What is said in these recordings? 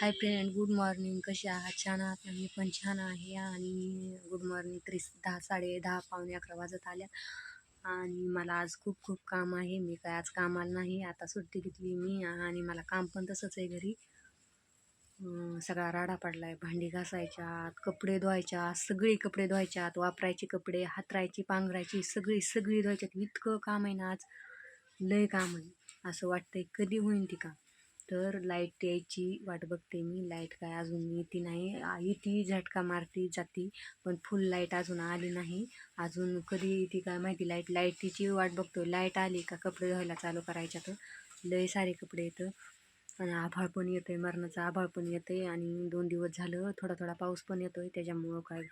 Hi friend good morning कशी आहात? छान आहात? मी पण छान आहे. आणि गुड मॉर्निंग तरी दहा साडे दहा पावणे अकरा वाजत आल्या आणि मला आज खूप खूप काम आहे. मी काय आज कामाला नाही. आता सुट्टी घेतली मी. आणि मला काम पण तसंच आहे घरी. सगळा राडा पडला आहे भांडी घासायच्यात कपडे धुवायच्या सगळे कपडे धुवायच्यात वापरायचे कपडे हातरायची पांघरायची सगळी सगळी धुवायच्यात. इतकं काम आहे ना आज. लय काम आहे. असं वाटतंय. कधी होईन ती काम? तर लाइट यायची वाट बघते मी. लाइट काय अजून येते नाही. आ- येती झटका मारती जाती पण फुल लाइट अजून आली नाही. अजून कधी येते काय माहिती? लाइट लाईटीची वाट बघतो लाइट आली का कपडे धुवायला चालू करायच्या तर? लय सारे कपडे येतं. आणि आभाळ पण येतं आहे मरणाचं आभाळ पण येतं आहे आणि दोन दिवस झालं थोडा थोडा पाऊस पण येतो आहे त्याच्यामुळं काय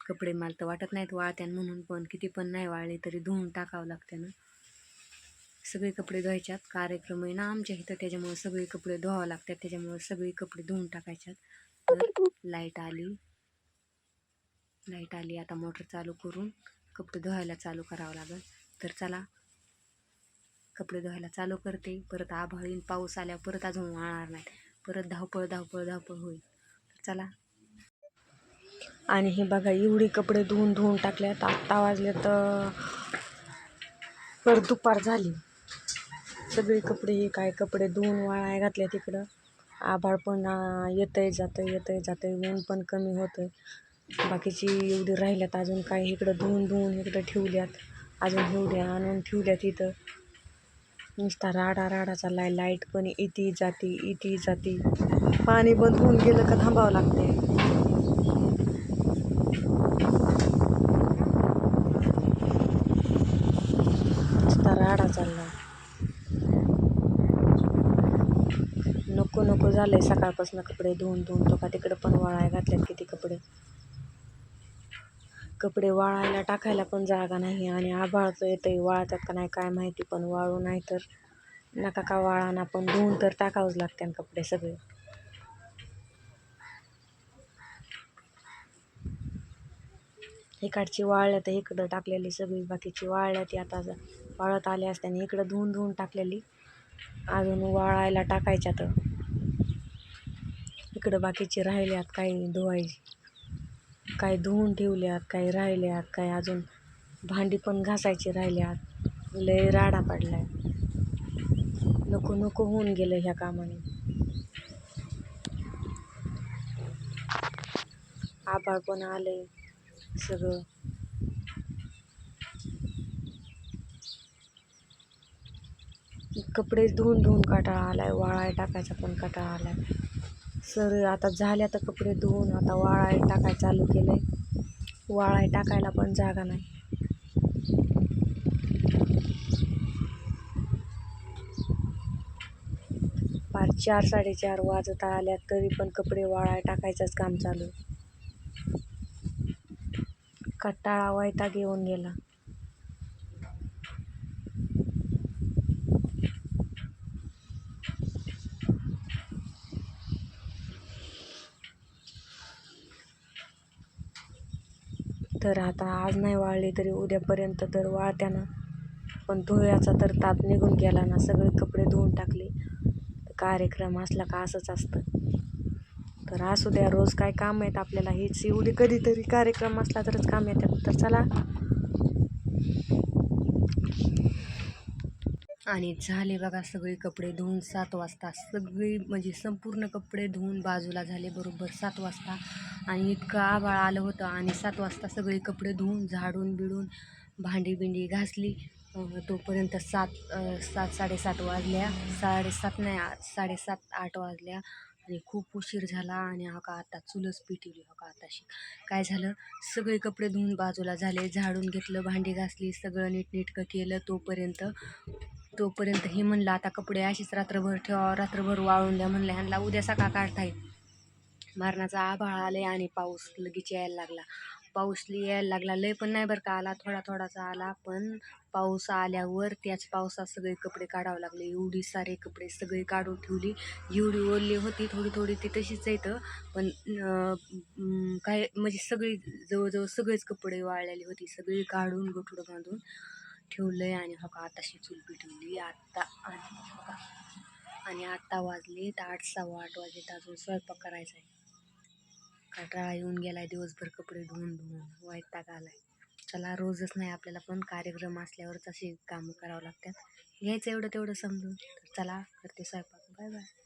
कपडे मला तर वाटत नाहीत वाळत्यान म्हणून पण. किती पण नाही वाळले तरी धुवून टाकावं लागतं ना. सगळे कपडे धुवायच्यात. कार्यक्रम आहे ना आमच्या इथं त्याच्यामुळे सगळे कपडे धुवावं लागतात. त्याच्यामुळे सगळे कपडे धुवून टाकायच्यात. तर लाइट आली. लाइट आली. आता मोटर चालू करून कपडे धुवायला चालू करावं लागेल. तर चला कपडे धुवायला चालू करते. परत आभाळ पाऊस आल्यावर परत अजून वाळणार नाही. परत धावपळ धावपळ धावपळ होईल. तर चला. आणि हे बघा एवढे कपडे धुवून धुवून टाकल्यात. आत्ता वाजले तर परत दुपार झाली. सगळे कपडे हे काय कपडे धुवून वाळाय घातले तिकडं. आभाळ पण आ, येतंय जातंय येतंय जातंय ऊन पण कमी होतंय. बाकीची एवढी राहिल्यात अजून काय इकडं धुवून धुवून इकडं ठेवल्यात. अजून एवढ्या आणून ठेवल्यात इथं. नुसता राडा राडा चाललाय. लाइट पण येते जाते येते जाते. पाणी बंद होऊन गेलं का थांबावं लागते नुसता राडा चाललाय नको झालं आहे सकाळपासून कपडे धुवून धुवून तो का तिकडं पण वाळाय घातल्यात किती कपडे? कपडे वाळायला टाकायला पण जागा नाही आणि आभाळचं येतंय. वाळतात का नाही काय माहिती पण वाळू नाही तर नका का वाळाना पण धुवून तर टाकावंच लागते कपडे सगळे. इकडची वाळल्या तर इकडं टाकलेली सगळी बाकीची वाळल्या ती आता वाळत आली आणि इकडं धुवून धुवून टाकलेली. अजून वाळायला टाकायच्या तर. इकडं बाकीचे राहिल्यात काही धुवायची काही धुवून ठेवल्यात काही राहिल्यात काही अजून भांडी पण घासायची राहिल्यात. लय राडा पडलाय. नको नको होऊन गेलं ह्या कामाने. आभाळ पण आलंय सगळं. कपडे धुवून धुवून कंटाळा आलाय वाळाय टाकायचा पण काटाळा आलाय. सर आता झाल्या तर कपडे धुवून आता वाळाय टाकाय चालू केलंय. वाळाय टाकायला पण जागा नाही. पार चार साडेचार वाजत आल्यात तरी पण कपडे वाळाय टाकायचंच काम चालू. कट्टाळा कंटाळा वैताग येऊन गेला. तर आता आज नाही वाळले तरी उद्यापर्यंत तर वाळत्यानं. पण धुयाचा तर ताप निघून गेला ना सगळे कपडे धुवून टाकले. कार्यक्रम असला का असंच असतं. तर असू द्या रोज काय काम आहेत आपल्याला हेच एवढी कधीतरी कार्यक्रम असला तरच काम येतात. तर चला. आणि झाले बघा सगळे कपडे धुवून सात वाजता. सगळी म्हणजे संपूर्ण कपडे धुवून बाजूला झाले बरोबर सात वाजता. आणि इतकं आभाळ आलं होतं आणि सात वाजता सगळे कपडे धुवून झाडून बिडून भांडी बिंडी घासली तोपर्यंत सात सात साडेसात वाजल्या. साडेसात नाही साडेसात आठ वाजल्या आणि खूप उशीर झाला आणि हा का आता चुलच पिटवली हो का आताशी काय झालं? सगळे कपडे धुवून बाजूला झाले झाडून घेतलं भांडी घासली सगळं नीटनेटकं केलं. तोपर्यंत तोपर्यंत हे म्हणलं आता कपडे अशीच रात्रभर ठेवा रात्रभर वाळून द्या म्हणलं. ह्यांना उद्या सकाळ काढता येईल. मरणाचा आभाळ आले आणि पाऊस लगेच यायला लागला. पाऊस यायला लागला. लय पण नाही बरं का आला. थोडा थोडासा आला पण पाऊस आल्यावर त्याच पावसात सगळे कपडे काढावं लागले. एवढी सारे कपडे सगळे काढून ठेवली. एवढी ओरली होती थोडी थोडी ती तशीच येतं पण काय म्हणजे सगळी जवळजवळ सगळेच कपडे वाळलेली होती. सगळी काढून गोठडं बांधून ठेवलंय आणि हो का आताशी चूल पेटवली. आत्ता आणि हो आणि आत्ता वाजले तर आठ सव्वा आठ वाजले तर अजून स्वयंपाक करायचा आहे कंटाळा येऊन गेलाय दिवसभर कपडे धुवून धुवून. वैताग आलाय. चला रोजच नाही आपल्याला पण कार्यक्रम असल्यावरच अशी कामं करावं लागतात. घ्यायचं एवढं तेवढं समजून. तर चला करते स्वयंपाक. Bye bye.